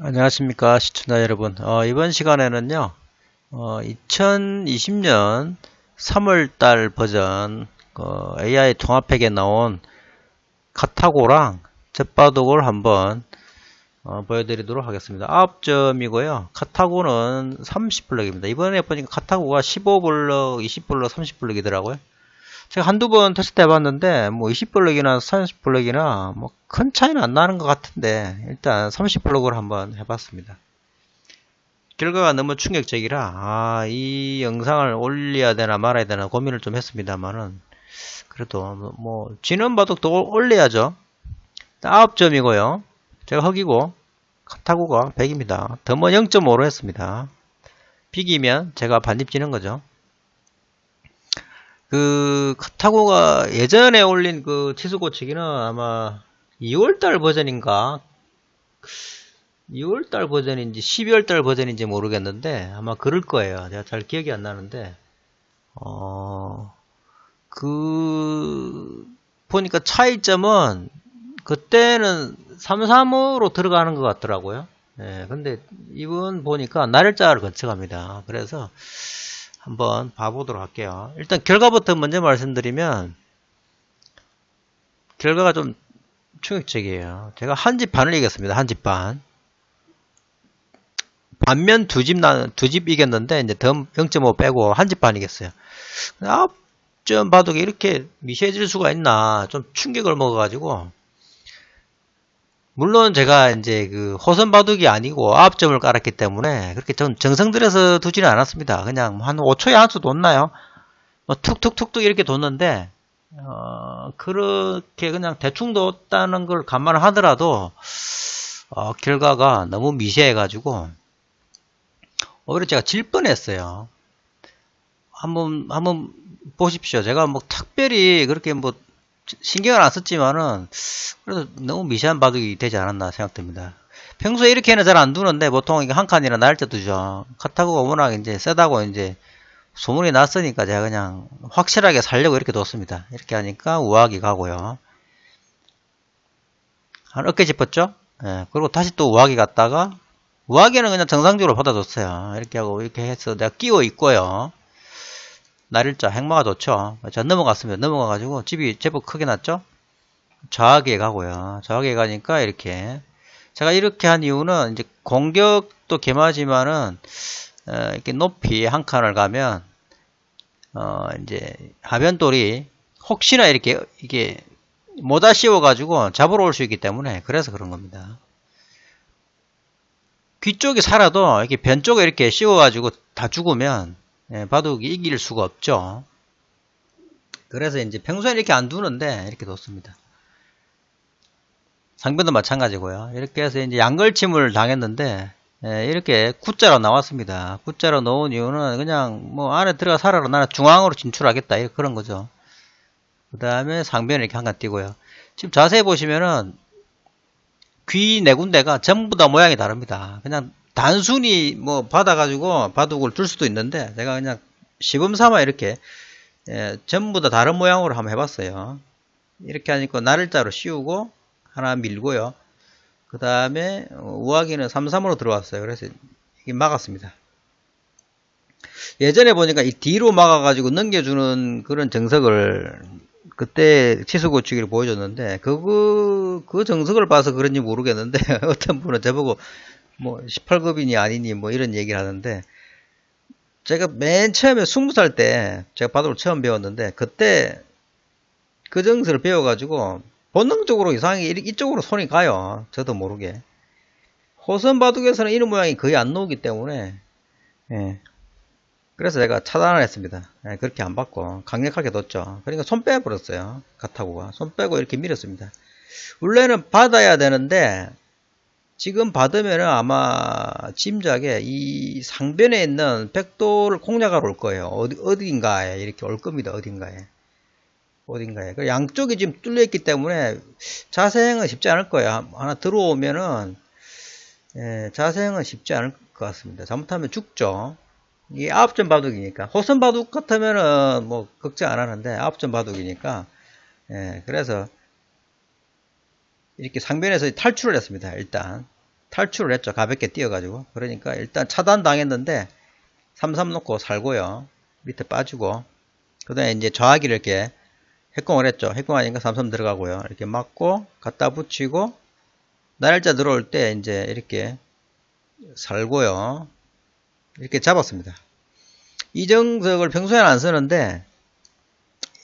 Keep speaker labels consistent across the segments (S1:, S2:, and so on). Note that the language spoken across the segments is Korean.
S1: 안녕하십니까 시청자 여러분. 어, 이번 시간에는요 어, 2020년 3월달 버전 어, AI 통합팩에 나온 카타고랑 젯바둑을 한번 어, 보여드리도록 하겠습니다. 9점이고요. 카타고는 30블럭입니다. 이번에 보니까 카타고가 15블럭 20블럭 30블럭이더라고요 제가 한두 번 테스트 해봤는데 뭐 20블럭이나 30블럭이나 뭐 큰 차이는 안 나는 것 같은데 일단 30블럭으로 한번 해봤습니다. 결과가 너무 충격적이라 아, 이 영상을 올려야 되나 말아야 되나 고민을 좀 했습니다만은 그래도 뭐, 뭐 지는 바둑도 올려야죠. 9점이고요. 제가 흑이고 카타고가 100입니다. 더뭐 0.5로 했습니다. 비기면 제가 반입 지는 거죠. 그 카타고가 예전에 올린 그 치수 고치기는 아마 2월달 버전인가 2월달 버전인지 12월달 버전인지 모르겠는데 아마 그럴 거예요. 제가 잘 기억이 안 나는데 어, 그 보니까 차이점은 그때는 33으로 들어가는 것 같더라고요. 네, 근데 이분 보니까 날짜를 거쳐갑니다. 그래서 한번 봐보도록 할게요. 일단 결과부터 먼저 말씀드리면 결과가 좀 충격적이에요. 제가 한 집 반을 이겼습니다. 한 집 반. 반면 두 집 나, 두 집 이겼는데, 이제 더0.5 빼고 한 집 반 이겼어요. 앞점 바둑이 이렇게 미세해질 수가 있나, 좀 충격을 먹어가지고, 물론 제가 이제 그 호선 바둑이 아니고 아홉 점을 깔았기 때문에 그렇게 좀 정성 들여서 두지는 않았습니다. 그냥 한 5초에 한 수 뒀나요? 뭐 툭툭툭툭 이렇게 뒀는데 어, 그렇게 그냥 대충 뒀다는 걸 감안을 하더라도 어, 결과가 너무 미세해가지고 오히려 제가 질 뻔했어요. 한번 한번 보십시오. 제가 뭐 특별히 그렇게 뭐 신경을 안 썼지만은 그래도 너무 미세한 바둑이 되지 않았나 생각됩니다. 평소에 이렇게는 잘 안 두는데 보통 이게 한 칸이나 날짜 두죠. 카타고가 워낙 이제 세다고 이제 소문이 났으니까 제가 그냥 확실하게 살려고 이렇게 뒀습니다. 이렇게 하니까 우악이 가고요. 한 어깨 짚었죠? 예, 그리고 다시 또 우악이 갔다가 우악에는 그냥 정상적으로 받아줬어요. 이렇게 하고 이렇게 해서 내가 끼워 있고요. 날일자 행마가 좋죠. 자 넘어갔습니다. 넘어가가지고 집이 제법 크게 났죠. 좌하게 가고요. 좌하게 가니까 이렇게 제가 이렇게 한 이유는 이제 공격도 개마지만은 어, 이렇게 높이 한 칸을 가면 어, 이제 하변돌이 혹시나 이렇게 이게 못 아쉬워 가지고 잡으러 올 수 있기 때문에 그래서 그런 겁니다. 귀 쪽이 살아도 이렇게 변 쪽에 이렇게 씌워 가지고 다 죽으면 예, 바둑이 이길 수가 없죠. 그래서 이제 평소에 이렇게 안 두는데 이렇게 뒀습니다. 상변도 마찬가지고요. 이렇게 해서 이제 양걸침을 당했는데 예, 이렇게 구자로 나왔습니다. 구자로 넣은 이유는 그냥 뭐 안에 들어가 살아라 나는 중앙으로 진출하겠다 그런 거죠. 그 다음에 상변을 이렇게 한칸 띄고요. 지금 자세히 보시면은 귀 네 군데가 전부 다 모양이 다릅니다. 그냥 단순히 뭐 받아가지고 바둑을 둘 수도 있는데 제가 그냥 시범 삼아 이렇게 예, 전부 다 다른 모양으로 한번 해봤어요. 이렇게 하니까 나를자로 씌우고 하나 밀고요. 그 다음에 우아기는 3, 3으로 들어왔어요. 그래서 이게 막았습니다. 예전에 보니까 이 뒤로 막아가지고 넘겨주는 그런 정석을 그때 치수 고치기를 보여줬는데 그그 그 정석을 봐서 그런지 모르겠는데 어떤 분은 저보고 뭐 18급이니 아니니 뭐 이런 얘기를 하는데 제가 맨 처음에 20살 때 제가 바둑을 처음 배웠는데 그때 그 정서를 배워가지고 본능적으로 이상하게 이쪽으로 손이 가요. 저도 모르게. 호선 바둑에서는 이런 모양이 거의 안 나오기 때문에 예. 그래서 제가 차단을 했습니다. 예, 그렇게 안 받고 강력하게 뒀죠. 그러니까 손 빼버렸어요. 가타고가. 손 빼고 이렇게 밀었습니다. 원래는 받아야 되는데 지금 받으면 아마 짐작에 이 상변에 있는 백도를 공략하러 올 거예요. 어디, 어딘가에 이렇게 올 겁니다. 어딘가에. 어딘가에. 그 양쪽이 지금 뚫려 있기 때문에 자세행은 쉽지 않을 거예요. 하나 들어오면은, 예, 자세행은 쉽지 않을 것 같습니다. 잘못하면 죽죠. 이게 아홉점 바둑이니까. 호선 바둑 같으면은 뭐 걱정 안 하는데 아홉점 바둑이니까. 예, 그래서 이렇게 상변에서 탈출을 했습니다. 일단 탈출을 했죠. 가볍게 뛰어가지고. 그러니까 일단 차단 당했는데 삼삼 놓고 살고요. 밑에 빠지고. 그 다음에 이제 저하기를 이렇게 핵공을 했죠. 핵공하니까 삼삼 들어가고요. 이렇게 맞고 갖다 붙이고 날짜 들어올 때 이제 이렇게 살고요. 이렇게 잡았습니다. 이 정석을 평소에는 안 쓰는데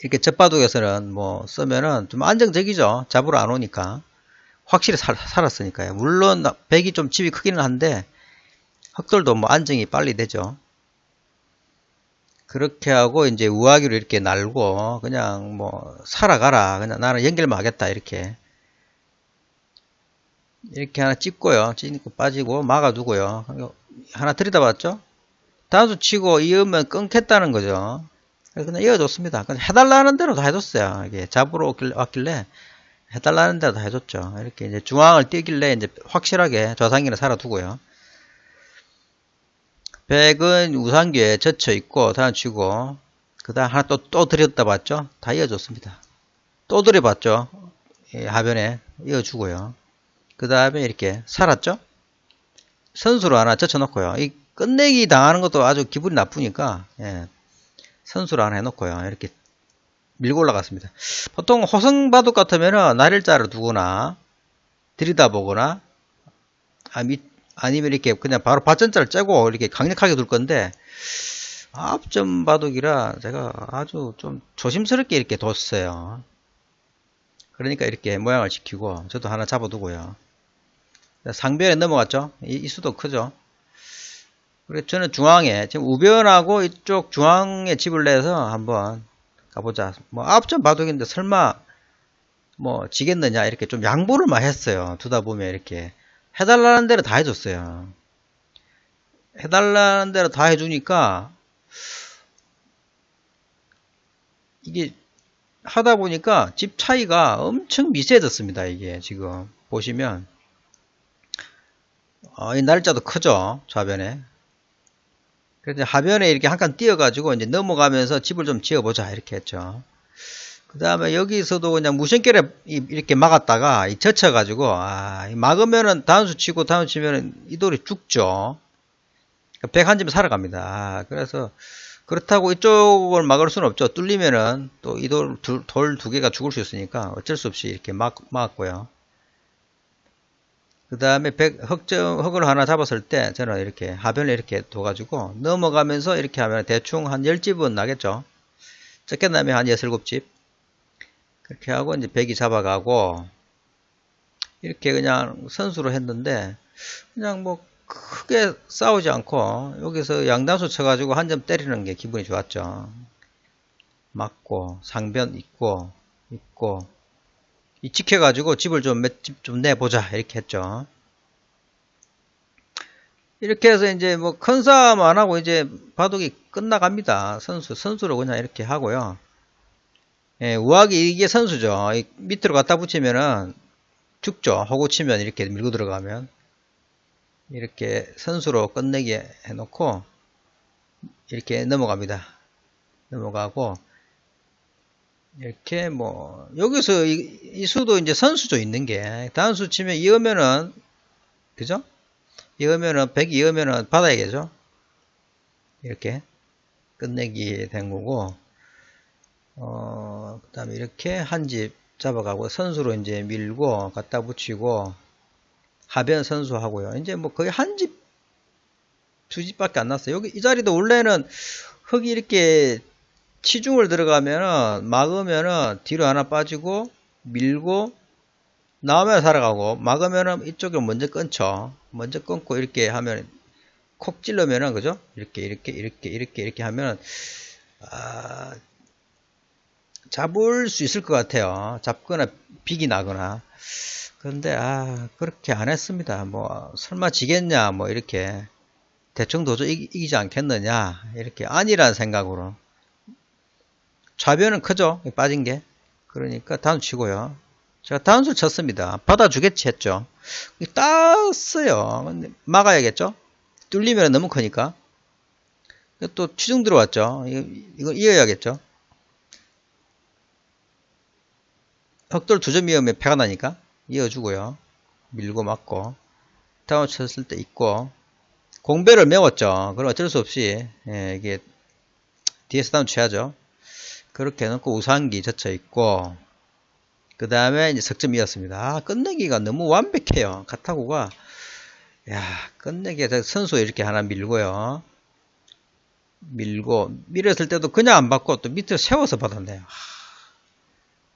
S1: 이렇게 젖바둑에서는 뭐 쓰면은 좀 안정적이죠. 잡으러 안 오니까. 확실히 살, 살았으니까요. 물론 백이 좀 집이 크기는 한데 흑돌도 뭐 안정이 빨리 되죠. 그렇게 하고 이제 우아기로 이렇게 날고 그냥 뭐 살아가라. 그냥 나는 연결만 하겠다 이렇게 이렇게 하나 찍고요. 찍고 빠지고 막아두고요. 하나 들여다봤죠? 단수 치고 이으면 끊겠다는 거죠. 그냥 이어줬습니다. 해달라는 대로 다 해줬어요. 이게 잡으러 왔길래 해달라는 대로 다 해줬죠. 이렇게 이제 중앙을 띄길래 이제 확실하게 저상기를 살아두고요. 백은 우상기에 젖혀 있고 다음 치고 그 다음 하나 또, 또 들였다 봤죠? 다 이어줬습니다. 또 들여봤죠? 하변에 이어주고요. 그 다음에 이렇게 살았죠? 선수로 하나 젖혀놓고요. 이 끝내기 당하는 것도 아주 기분이 나쁘니까 예, 선수로 하나 해놓고요. 이렇게 밀고 올라갔습니다. 보통 호성바둑 같으면 날일자를 두거나 들이다보거나 아, 아니면 이렇게 그냥 바로 받전자를 째고 이렇게 강력하게 둘 건데 앞전 바둑이라 제가 아주 좀 조심스럽게 이렇게 뒀어요. 그러니까 이렇게 모양을 지키고 저도 하나 잡아두고요. 상변에 넘어갔죠. 이, 이 수도 크죠. 그래서 저는 중앙에 지금 우변하고 이쪽 중앙에 집을 내서 한번 가보자. 뭐 앞전 바둑인데 설마 뭐 지겠느냐 이렇게 좀 양보를 많이 했어요. 두다 보면 이렇게 해달라는 대로 다 해줬어요. 해달라는 대로 다 해주니까 이게 하다 보니까 집 차이가 엄청 미세해졌습니다. 이게 지금 보시면 어, 이 날짜도 크죠 좌변에 그래서 하변에 이렇게 한 칸 띄어가지고 이제 넘어가면서 집을 좀 지어보자 이렇게 했죠. 그 다음에 여기서도 그냥 무심결에 이렇게 막았다가 젖혀가지고 아, 막으면은 단수 치고 단수 치면은 이 돌이 죽죠. 백한 점 살아갑니다. 아, 그래서 그렇다고 이쪽을 막을 수는 없죠. 뚫리면은 또 이돌돌두 개가 죽을 수 있으니까 어쩔 수 없이 이렇게 막, 막았고요. 그 다음에 흑점, 흑을 하나 잡았을 때 저는 이렇게 하변을 이렇게 둬가지고 넘어가면서 이렇게 하면 대충 한 10집은 나겠죠. 적게 나면 한 6, 7집. 그렇게 하고 이제 백이 잡아가고 이렇게 그냥 선수로 했는데 그냥 뭐 크게 싸우지 않고 여기서 양단수 쳐가지고 한 점 때리는 게 기분이 좋았죠. 맞고 상변 있고 있고 이 지켜가지고 집을 좀 몇 집 좀 내보자 이렇게 했죠. 이렇게 해서 이제 뭐 큰 싸움 안 하고 이제 바둑이 끝나갑니다. 선수 선수로 그냥 이렇게 하고요. 예, 우악이 이게 선수죠. 밑으로 갖다 붙이면은 죽죠. 허구 치면 이렇게 밀고 들어가면 이렇게 선수로 끝내게 해놓고 이렇게 넘어갑니다. 넘어가고 이렇게 뭐 여기서 이, 이 수도 이제 선수조 있는 게 단수 치면 이으면은 그죠? 이으면은 100 이으면은 받아야겠죠? 이렇게 끝내기 된 거고 어, 그 다음에 이렇게 한 집 잡아가고 선수로 이제 밀고 갖다 붙이고 하변 선수 하고요. 이제 뭐 거의 한 집, 두 집밖에 안 났어요. 여기 이 자리도 원래는 흙이 이렇게 치중을 들어가면은 막으면은 뒤로 하나 빠지고 밀고 나오면 살아가고 막으면은 이쪽을 먼저 끊죠. 먼저 끊고 이렇게 하면 콕 찔러면은 그죠? 이렇게 이렇게 이렇게 이렇게 이렇게 하면은 아, 잡을 수 있을 것 같아요. 잡거나 빅이 나거나. 그런데 아 그렇게 안 했습니다. 뭐 설마 지겠냐 뭐 이렇게 대충 도저히 이기지 않겠느냐 이렇게 아니라는 생각으로 좌변은 크죠? 빠진 게. 그러니까 단수 치고요. 제가 단수 쳤습니다. 받아주겠지 했죠. 땄어요. 막아야겠죠? 뚫리면 너무 크니까. 또 추중 들어왔죠. 이거, 이어야겠죠? 흑돌 두 점 이으면 패가 나니까 이어주고요. 밀고 맞고 디스타운 쳤을 때 있고 공배를 메웠죠. 그럼 어쩔 수 없이 예, 이게 DS 다운 쳐야죠. 그렇게 해놓고 우상기 젖혀 있고 그 다음에 이제 석점이었습니다. 아, 끝내기가 너무 완벽해요. 카타고가 야 끝내기가 선수 이렇게 하나 밀고요. 밀고 밀었을 때도 그냥 안 받고 또 밑에 세워서 받았네요.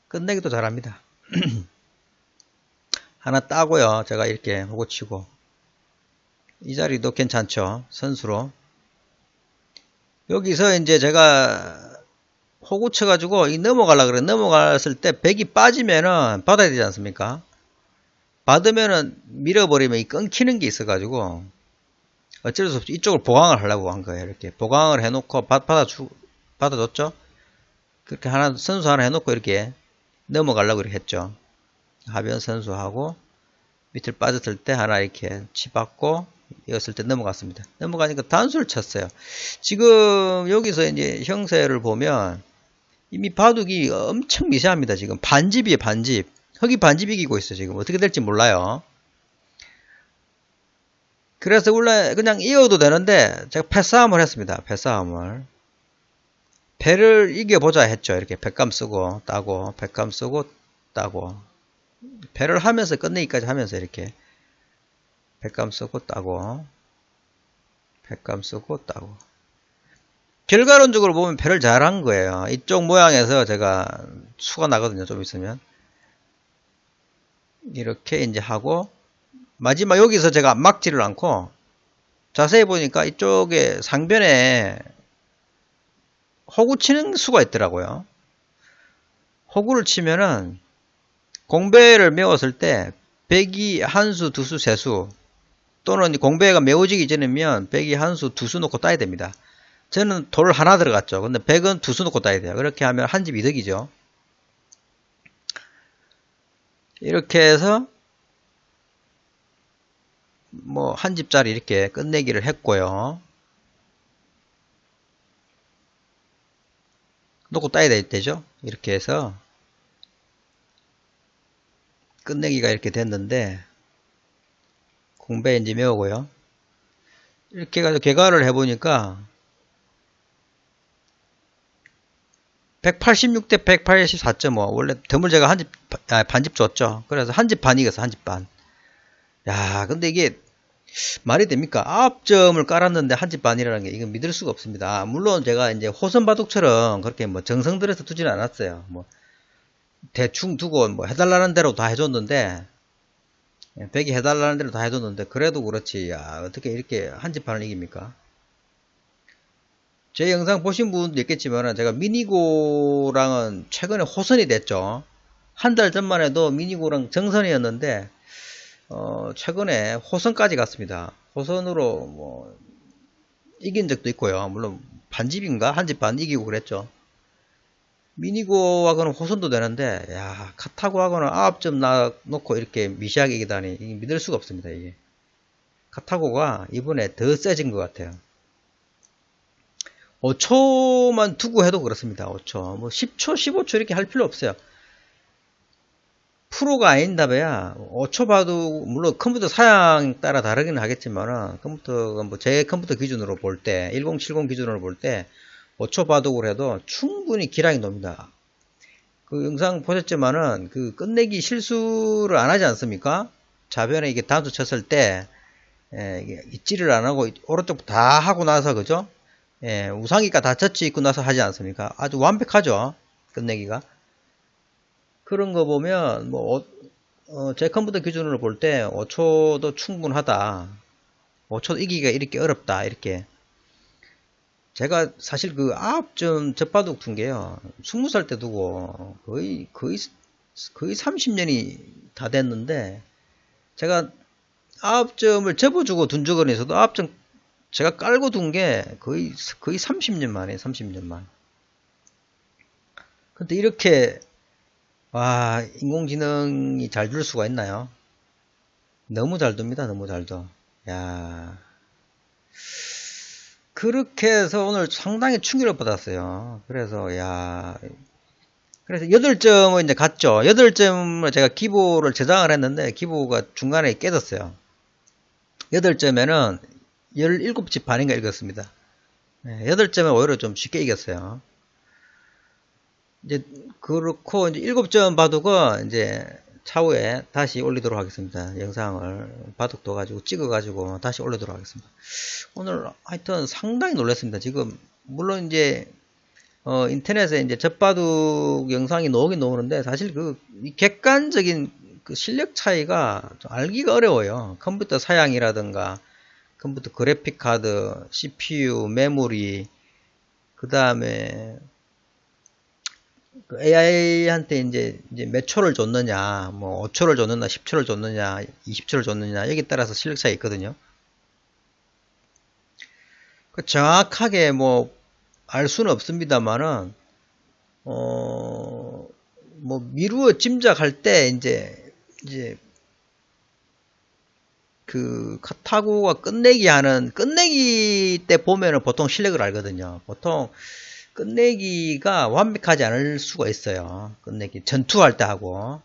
S1: 끝내기도 잘합니다. 하나 따고요. 제가 이렇게 호고 치고 이 자리도 괜찮죠. 선수로 여기서 이제 제가 호구 쳐 가지고 이 넘어가려 그래. 넘어갔을 때 백이 빠지면은 받아야 되지 않습니까? 받으면은 밀어버리면 이 끊기는 게 있어 가지고 어쩔 수 없이 이쪽을 보강을 하려고 한 거예요. 이렇게 보강을 해놓고 받, 받아 주, 받아줬죠? 그렇게 하나, 선수 하나 해놓고 이렇게 넘어가려고 이렇게 했죠. 하변 선수하고 밑을 빠졌을 때 하나 이렇게 치받고 이었을 때 넘어갔습니다. 넘어가니까 단수를 쳤어요. 지금 여기서 이제 형세를 보면 이미 바둑이 엄청 미세합니다. 지금 반집이에요. 반집. 흙이 반집 이기고 있어요. 지금 어떻게 될지 몰라요. 그래서 원래 그냥 이어도 되는데 제가 패싸움을 했습니다. 패싸움을. 배를 이겨보자 했죠. 이렇게 백감 쓰고 따고 백감 쓰고 따고 배를 하면서 끝내기까지 하면서 이렇게 백감 쓰고 따고 백감 쓰고 따고 결과론적으로 보면 배를 잘한 거예요. 이쪽 모양에서 제가 수가 나거든요. 좀 있으면. 이렇게 이제 하고 마지막 여기서 제가 막지를 않고 자세히 보니까 이쪽에 상변에 호구 치는 수가 있더라고요. 호구를 치면은 공배를 메웠을 때 백이 한 수, 두 수, 세 수 또는 공배가 메워지기 전이면 백이 한 수, 두 수 놓고 따야 됩니다. 저는 돌 하나 들어갔죠. 근데 100은 두 수 놓고 따야 돼요. 그렇게 하면 한 집 이득이죠. 이렇게 해서 뭐 한 집짜리 이렇게 끝내기를 했고요. 놓고 따야 되죠. 이렇게 해서 끝내기가 이렇게 됐는데 공배 인지 메우고요. 이렇게 해가지고 개괄을 해보니까 186대 184.5 원래 드물 제가 한집 아, 반집 줬죠. 그래서 한 집 반 이겼어 한 집 반. 야 근데 이게 말이 됩니까? 아홉 점을 깔았는데 한 집 반이라는 게 이건 믿을 수가 없습니다. 물론 제가 이제 호선 바둑처럼 그렇게 뭐 정성 들여서 두지는 않았어요. 뭐 대충 두고 뭐 해달라는 대로 다 해줬는데 백이 해달라는 대로 다 해줬는데 그래도 그렇지. 야 어떻게 이렇게 한 집 반을 이깁니까 제 영상 보신 분도 있겠지만 제가 미니고랑은 최근에 호선이 됐죠. 한 달 전만 해도 미니고랑 정선이었는데 어, 최근에 호선까지 갔습니다. 호선으로 뭐 이긴 적도 있고요. 물론 반집인가 한 집 반 이기고 그랬죠. 미니고하고는 호선도 되는데 야 카타고하고는 아홉 점 놓고 이렇게 미시하게 이기다니 믿을 수가 없습니다. 이게 카타고가 이번에 더 세진 것 같아요. 5초만 두고 해도 그렇습니다. 5초. 뭐 10초, 15초 이렇게 할 필요 없어요. 프로가 아닌다봐야 5초 봐도 물론 컴퓨터 사양 따라 다르긴 하겠지만 컴퓨터가 뭐 제 컴퓨터 기준으로 볼 때 1070 기준으로 볼 때 5초 봐도 해도 충분히 기량이 놉니다. 그 영상 보셨지만은 그 끝내기 실수를 안 하지 않습니까? 좌변에 이게 단수 쳤을 때 예, 있지를 안 하고 오른쪽 다 하고 나서 그죠? 예, 우상이가 다 젖지 있고 나서 하지 않습니까? 아주 완벽하죠. 끝내기가. 그런 거 보면 뭐 어, 어, 제 컴퓨터 기준으로 볼 때 5초도 충분하다. 5초 이기기가 이렇게 어렵다. 이렇게. 제가 사실 그 아홉점 젖바둑 둔 게요. 20살 때 두고 거의 거의 거의 30년이 다 됐는데 제가 아홉점을 접어주고 둔 적은 있어도 아홉점 제가 깔고 둔 게 거의 거의 30년 만에 30년 만. 근데 이렇게 와 인공지능이 잘둘 수가 있나요? 너무 잘 둡니다. 너무 잘 둬. 야 그렇게 해서 오늘 상당히 충격을 받았어요. 그래서 야 그래서 8점을 이제 갔죠. 8점을 제가 기보를 저장을 했는데 기보가 중간에 깨졌어요. 8점에는 17집 반인가 읽었습니다. 8점에 오히려 좀 쉽게 이겼어요. 이제 그렇고 이제 7점 바둑은 이제 차후에 다시 올리도록 하겠습니다. 영상을 바둑도 가지고 찍어 가지고 다시 올리도록 하겠습니다. 오늘 하여튼 상당히 놀랐습니다. 지금 물론 이제 어 인터넷에 이제 젖바둑 영상이 나오긴 나오는데 사실 그 객관적인 그 실력 차이가 좀 알기가 어려워요. 컴퓨터 사양이라든가 컴퓨터 그래픽 카드, CPU, 메모리 그 다음에 그 AI한테 이제, 이제 몇 초를 줬느냐, 뭐 5초를 줬느냐, 10초를 줬느냐, 20초를 줬느냐, 여기 따라서 실력 차이 있거든요. 그 정확하게 뭐 알 수는 없습니다만은 어, 뭐 미루어 짐작할 때 이제 이제 그 카타고가 끝내기 하는 끝내기 때 보면은 보통 실력을 알거든요. 보통 끝내기가 완벽하지 않을 수가 있어요. 끝내기 전투할 때 하고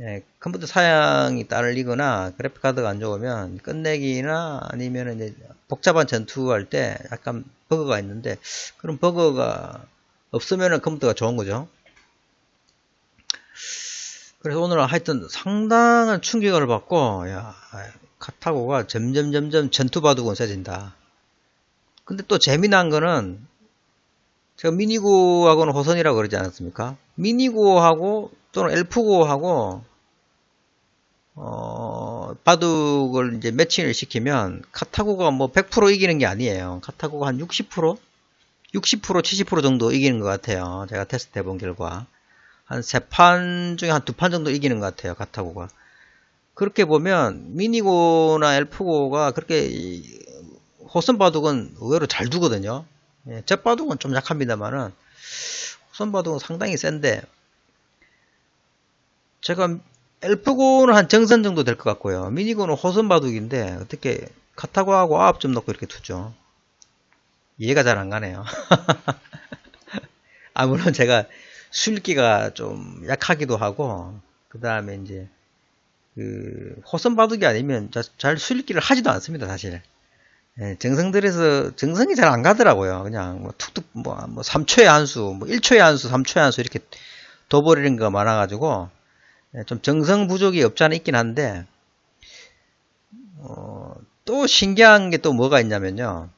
S1: 예, 컴퓨터 사양이 따르거나 그래픽 카드가 안 좋으면 끝내기나 아니면 이제 복잡한 전투할 때 약간 버그가 있는데 그런 버그가 없으면 컴퓨터가 좋은 거죠. 그래서 오늘 하여튼 상당한 충격을 받고 야 카타고가 점점 점점 전투 바둑은 세진다. 근데 또 재미난 거는 제가 미니고하고는 호선이라고 그러지 않았습니까? 미니고하고 또는 엘프고하고 어, 바둑을 이제 매칭을 시키면 카타고가 뭐 100% 이기는 게 아니에요. 카타고가 한 60%? 60% 70% 정도 이기는 것 같아요. 제가 테스트 해본 결과. 한 세 판 중에 한 두 판 정도 이기는 것 같아요. 카타고가. 그렇게 보면 미니고나 엘프고가 그렇게 호선 바둑은 의외로 잘 두거든요. 예, jet바둑은 좀 약합니다만은 호선 바둑은 상당히 센데 제가 엘프고는 한 정선 정도 될 것 같고요. 미니고는 호선 바둑인데 어떻게 카타고하고 아홉 점 넣고 이렇게 두죠. 이해가 잘 안 가네요. 아 물론 제가 술기가 좀 약하기도 하고 그 다음에 이제 그 호선 바둑이 아니면 잘 술기를 하지도 않습니다 사실. 예, 정성들에서 정성이 잘 안 가더라고요. 그냥 뭐 툭툭 뭐, 뭐 3초의 한수, 뭐 1초의 한수, 3초의 한수 이렇게 둬버리는 거 많아 가지고 예, 좀 정성 부족이 없지 않아 있긴 한데 어, 또 신기한 게 또 뭐가 있냐면요.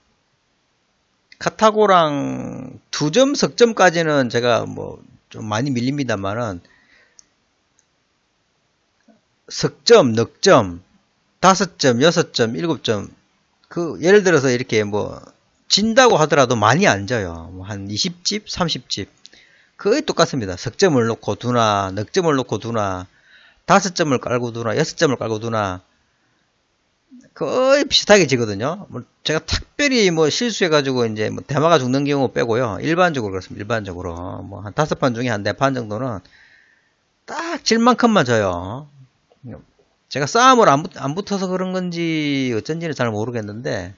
S1: 카타고랑 두 점 석점까지는 제가 뭐 좀 많이 밀립니다만은 석점, 넉점, 다섯 점, 여섯 점, 일곱 점, 그, 예를 들어서 이렇게 뭐, 진다고 하더라도 많이 안 져요. 뭐 한 20집, 30집. 거의 똑같습니다. 석점을 놓고 두나, 넉점을 놓고 두나, 다섯 점을 깔고 두나, 여섯 점을 깔고 두나, 거의 비슷하게 지거든요. 뭐 제가 특별히 뭐 실수해가지고 이제 뭐 대마가 죽는 경우 빼고요. 일반적으로 그렇습니다. 일반적으로. 뭐 한 다섯 판 중에 한 네 판 정도는 딱 질만큼만 져요. 제가 싸움을 안, 붙, 안 붙어서 그런 건지 어쩐지는 잘 모르겠는데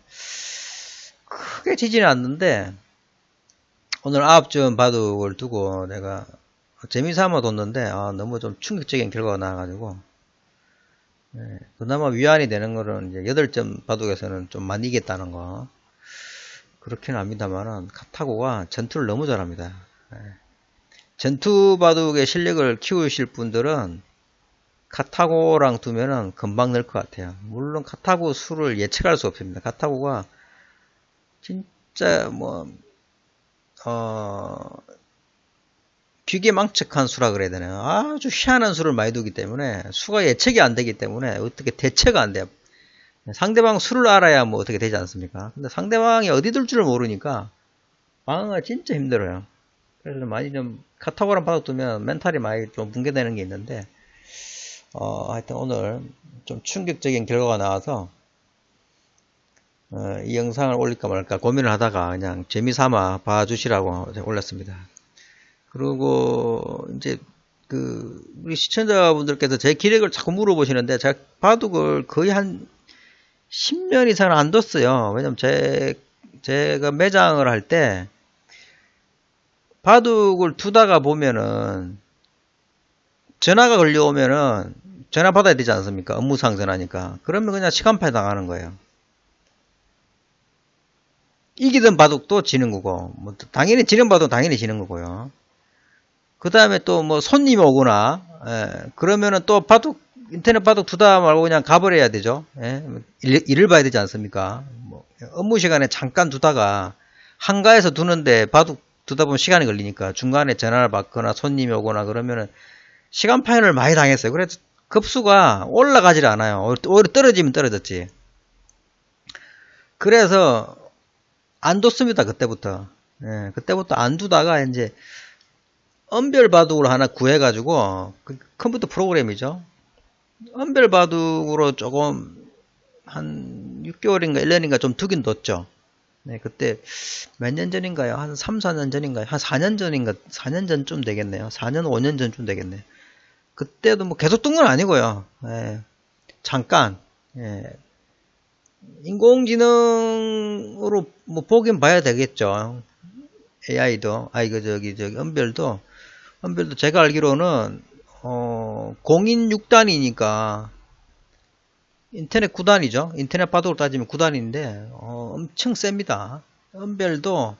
S1: 크게 지지는 않는데 오늘 아홉점 바둑을 두고 내가 재미삼아 뒀는데 아, 너무 좀 충격적인 결과가 나와가지고 네, 그나마 위안이 되는 거는 이제 8점 바둑에서는 좀 많이 이겼다는 거. 그렇긴 합니다만은 카타고가 전투를 너무 잘합니다. 네. 전투 바둑의 실력을 키우실 분들은 카타고랑 두면은 금방 늘 것 같아요. 물론 카타고 수를 예측할 수 없습니다. 카타고가 진짜 뭐, 어, 귀계망측한 수라 그래야 되나요? 아주 희한한 수를 많이 두기 때문에 수가 예측이 안 되기 때문에 어떻게 대처가 안 돼요. 상대방 수를 알아야 뭐 어떻게 되지 않습니까? 근데 상대방이 어디 둘 줄을 모르니까 방어가 진짜 힘들어요. 그래서 많이 좀 카타고랑 받아두면 멘탈이 많이 좀 붕괴되는 게 있는데 어, 하여튼 오늘 좀 충격적인 결과가 나와서 어, 이 영상을 올릴까 말까 고민을 하다가 그냥 재미삼아 봐주시라고 올렸습니다. 그리고 이제 그 우리 시청자분들께서 제 기력을 자꾸 물어보시는데 제가 바둑을 거의 한 10년 이상 안 뒀어요. 왜냐면 제 제가 매장을 할 때 바둑을 두다가 보면은 전화가 걸려오면은 전화 받아야 되지 않습니까? 업무상 전화니까. 그러면 그냥 시간파에 나가는 거예요. 이기던 바둑도 지는 거고, 뭐 당연히 지는 바둑 당연히 지는 거고요. 그 다음에 또 뭐 손님이 오거나, 예, 그러면은 또 바둑, 인터넷 바둑 두다 말고 그냥 가버려야 되죠. 예, 일, 일을 봐야 되지 않습니까? 뭐 업무 시간에 잠깐 두다가 한가해서 두는데 바둑 두다 보면 시간이 걸리니까 중간에 전화를 받거나 손님이 오거나 그러면은 시간 파연을 많이 당했어요. 그래서 급수가 올라가질 않아요. 오히려 떨어지면 떨어졌지. 그래서 안 뒀습니다. 그때부터. 예, 그때부터 안 두다가 이제 언별 바둑을 하나 구해가지고 그 컴퓨터 프로그램이죠. 언별 바둑으로 조금 한 6개월인가 1년인가 좀 두긴 뒀죠. 네, 그때 몇 년 전인가요? 한 3, 4년 전인가요? 한 4년 전인가? 4년 전쯤 되겠네요. 4년, 5년 전쯤 되겠네요. 그때도 뭐 계속 뜬 건 아니고요. 예, 잠깐 예, 인공지능으로 뭐 보긴 봐야 되겠죠. AI도 아 이거 저기 저기 은별도 은별도 제가 알기로는 어, 공인 6단이니까 인터넷 9단이죠. 인터넷 바둑으로 따지면 9단인데 어, 엄청 셉니다. 은별도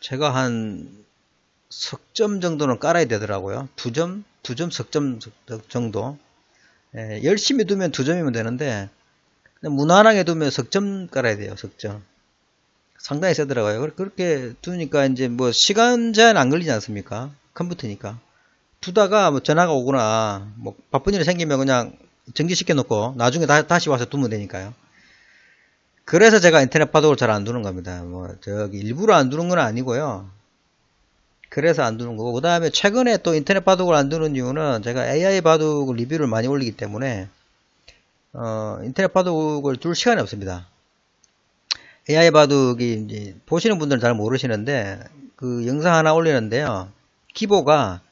S1: 제가 한 석점 정도는 깔아야 되더라고요. 두 점, 두 점 석점 정도. 예, 열심히 두면 두 점이면 되는데 무난하게 두면 석점 깔아야 돼요. 석점. 상당히 세더라고요. 그렇게 두니까 이제 뭐 시간 제한 안 걸리지 않습니까? 컴퓨터니까. 두다가 뭐 전화가 오거나 뭐 바쁜 일이 생기면 그냥 정지시켜 놓고 나중에 다, 시 와서 두면 되니까요. 그래서 제가 인터넷 파독을 잘 안 두는 겁니다. 뭐 저기 일부러 안 두는 건 아니고요. 그래서 안 두는 거고 그 다음에 최근에 또 인터넷 바둑을 안 두는 이유는 제가 AI 바둑 리뷰를 많이 올리기 때문에 어, 인터넷 바둑을 둘 시간이 없습니다. AI 바둑이 이제 보시는 분들은 잘 모르시는데 그 영상 하나 올리는데요. 기보가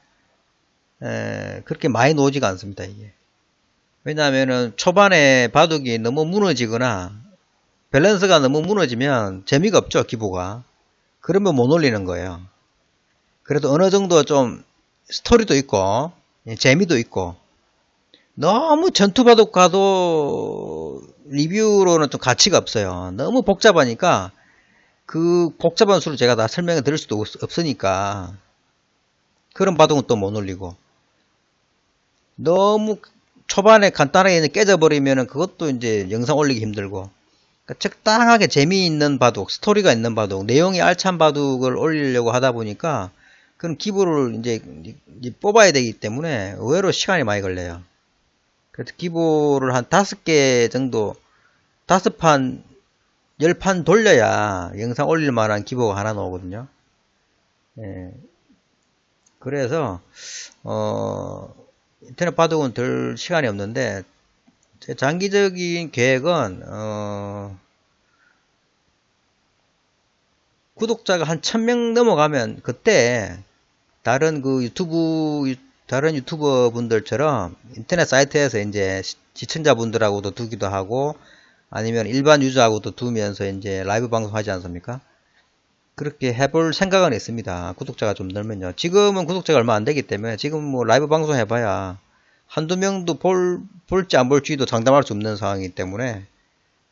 S1: 에, 그렇게 많이 놓지가 않습니다. 이게. 왜냐하면 초반에 바둑이 너무 무너지거나 밸런스가 너무 무너지면 재미가 없죠. 기보가. 그러면 못 올리는 거예요. 그래도 어느 정도 좀 스토리도 있고 예, 재미도 있고 너무 전투바둑 가도 리뷰로는 좀 가치가 없어요. 너무 복잡하니까 그 복잡한 수를 제가 다 설명해 드릴 수도 없으니까 그런 바둑은 또 못 올리고 너무 초반에 간단하게 깨져버리면 그것도 이제 영상 올리기 힘들고 그러니까 적당하게 재미있는 바둑, 스토리가 있는 바둑, 내용이 알찬 바둑을 올리려고 하다 보니까 그럼 기부를 이제, 뽑아야 되기 때문에 의외로 시간이 많이 걸려요. 그래서 기부를 한 다섯 개 정도, 다섯 판, 열 판 돌려야 영상 올릴 만한 기부가 하나 나오거든요. 예. 그래서, 어, 인터넷 바둑은 덜 시간이 없는데, 제 장기적인 계획은, 어, 구독자가 한 천 명 넘어가면 그때 다른 그 유튜브 다른 유튜버 분들처럼 인터넷 사이트에서 이제 시청자분들하고도 두기도 하고 아니면 일반 유저하고도 두면서 이제 라이브 방송하지 않습니까? 그렇게 해볼 생각은 있습니다. 구독자가 좀 늘면요. 지금은 구독자가 얼마 안 되기 때문에 지금 뭐 라이브 방송 해봐야 한두 명도 볼, 볼지 안 볼지도 장담할 수 없는 상황이기 때문에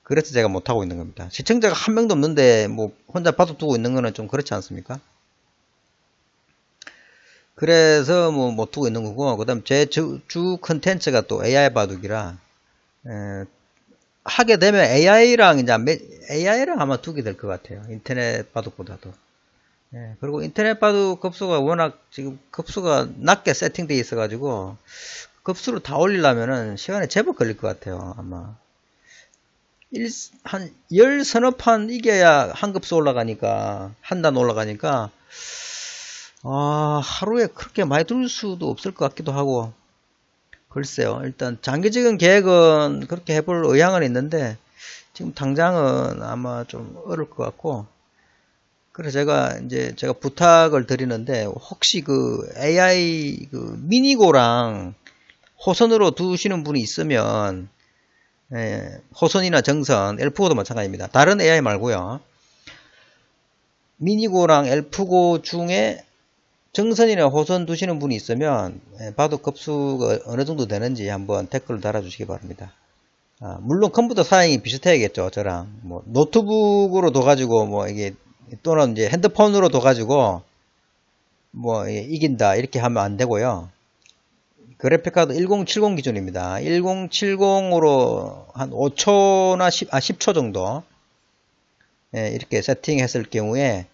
S1: 그래서 제가 못하고 있는 겁니다. 시청자가 한 명도 없는데 뭐 혼자 바둑 두고 있는 거는 좀 그렇지 않습니까? 그래서 뭐 못 두고 있는 거고 그 다음 제 주 컨텐츠가 또 AI 바둑이라 에, 하게 되면 AI랑 이제 AI랑 아마 두게 될 것 같아요. 인터넷 바둑보다도. 예, 그리고 인터넷 바둑 급수가 워낙 지금 급수가 낮게 세팅되어 있어 가지고 급수를 다 올리려면은 시간이 제법 걸릴 것 같아요. 아마. 일, 한, 열 서너 판 이겨야 한 급수 올라가니까, 한 단 올라가니까, 아, 하루에 그렇게 많이 둘 수도 없을 것 같기도 하고, 글쎄요. 일단 장기적인 계획은 그렇게 해볼 의향은 있는데, 지금 당장은 아마 좀 어려울 것 같고, 그래서 제가 이제 제가 부탁을 드리는데, 혹시 그 AI 그 미니고랑 호선으로 두시는 분이 있으면, 예, 호선이나 정선, 엘프고도 마찬가지입니다. 다른 AI 말고요. 미니고랑 엘프고 중에 정선이나 호선 두시는 분이 있으면 예, 봐도 급수가 어느 정도 되는지 한번 댓글을 달아주시기 바랍니다. 아, 물론 컴퓨터 사양이 비슷해야겠죠 저랑 뭐 노트북으로 둬가지고 뭐 이게 또는 이제 핸드폰으로 둬가지고 뭐 이긴다 이렇게 하면 안 되고요. 그래픽카드 1070 기준입니다. 1070으로 한 5초나 10, 아 10초 정도 예, 이렇게 세팅했을 경우에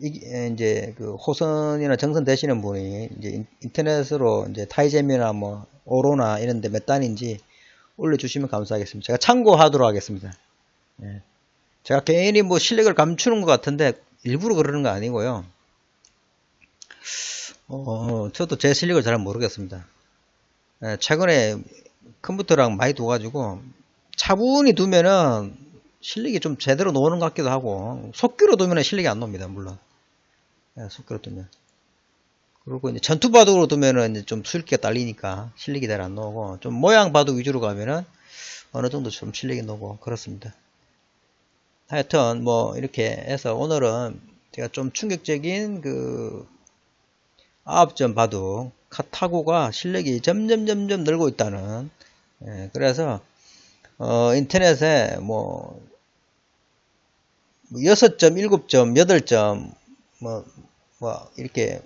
S1: 이, 예, 이제 그 호선이나 정선 되시는 분이 이제 인- 인터넷으로 이제 타이잼이나 뭐 오로나 이런데 몇 단인지 올려주시면 감사하겠습니다. 제가 참고하도록 하겠습니다. 예. 제가 괜히 뭐 실력을 감추는 것 같은데 일부러 그러는 거 아니고요. 어, 저도 제 실력을 잘 모르겠습니다. 예, 최근에 컴퓨터랑 많이 둬가지고 차분히 두면은 실력이 좀 제대로 노는 것 같기도 하고 속기로 두면 실력이 안 놉니다 물론. 예, 속기로 두면. 그리고 이제 전투 바둑으로 두면은 이제 좀 수익기가 딸리니까 실력이 잘 안 나오고 좀 모양 바둑 위주로 가면은 어느 정도 좀 실력이 나오고 그렇습니다. 하여튼 뭐 이렇게 해서 오늘은 제가 좀 충격적인 그 아홉점 바둑 카타고가 실력이 점점 점점 늘고 있다는 예, 그래서 어, 인터넷에 뭐, 뭐 6점, 7점, 8점, 뭐, 뭐, 이렇게,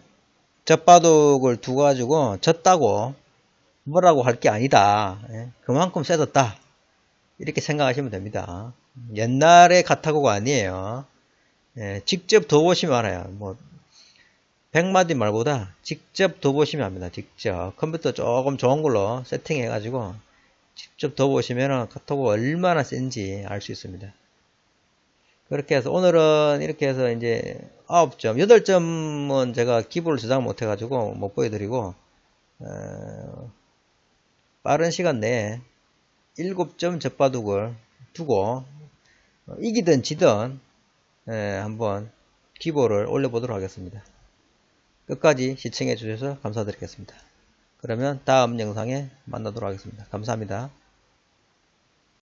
S1: 젖바둑을 두가지고 졌다고 뭐라고 할 게 아니다. 예, 그만큼 세졌다. 이렇게 생각하시면 됩니다. 옛날의 카타고가 아니에요. 예, 직접 둬보시면 알아요. 뭐, 100마디 말보다 직접 둬보시면 합니다. 직접. 컴퓨터 조금 좋은 걸로 세팅해 가지고 직접 둬보시면 카톡이 얼마나 센지 알 수 있습니다. 그렇게 해서 오늘은 이렇게 해서 이제 9점, 8점은 제가 기부를 저장 못 해가지고 못 보여드리고 어, 빠른 시간 내에 7점 젖바둑을 두고 어, 이기든 지든 예, 한번 기부를 올려보도록 하겠습니다. 끝까지 시청해 주셔서 감사드리겠습니다. 그러면 다음 영상에 만나도록 하겠습니다. 감사합니다.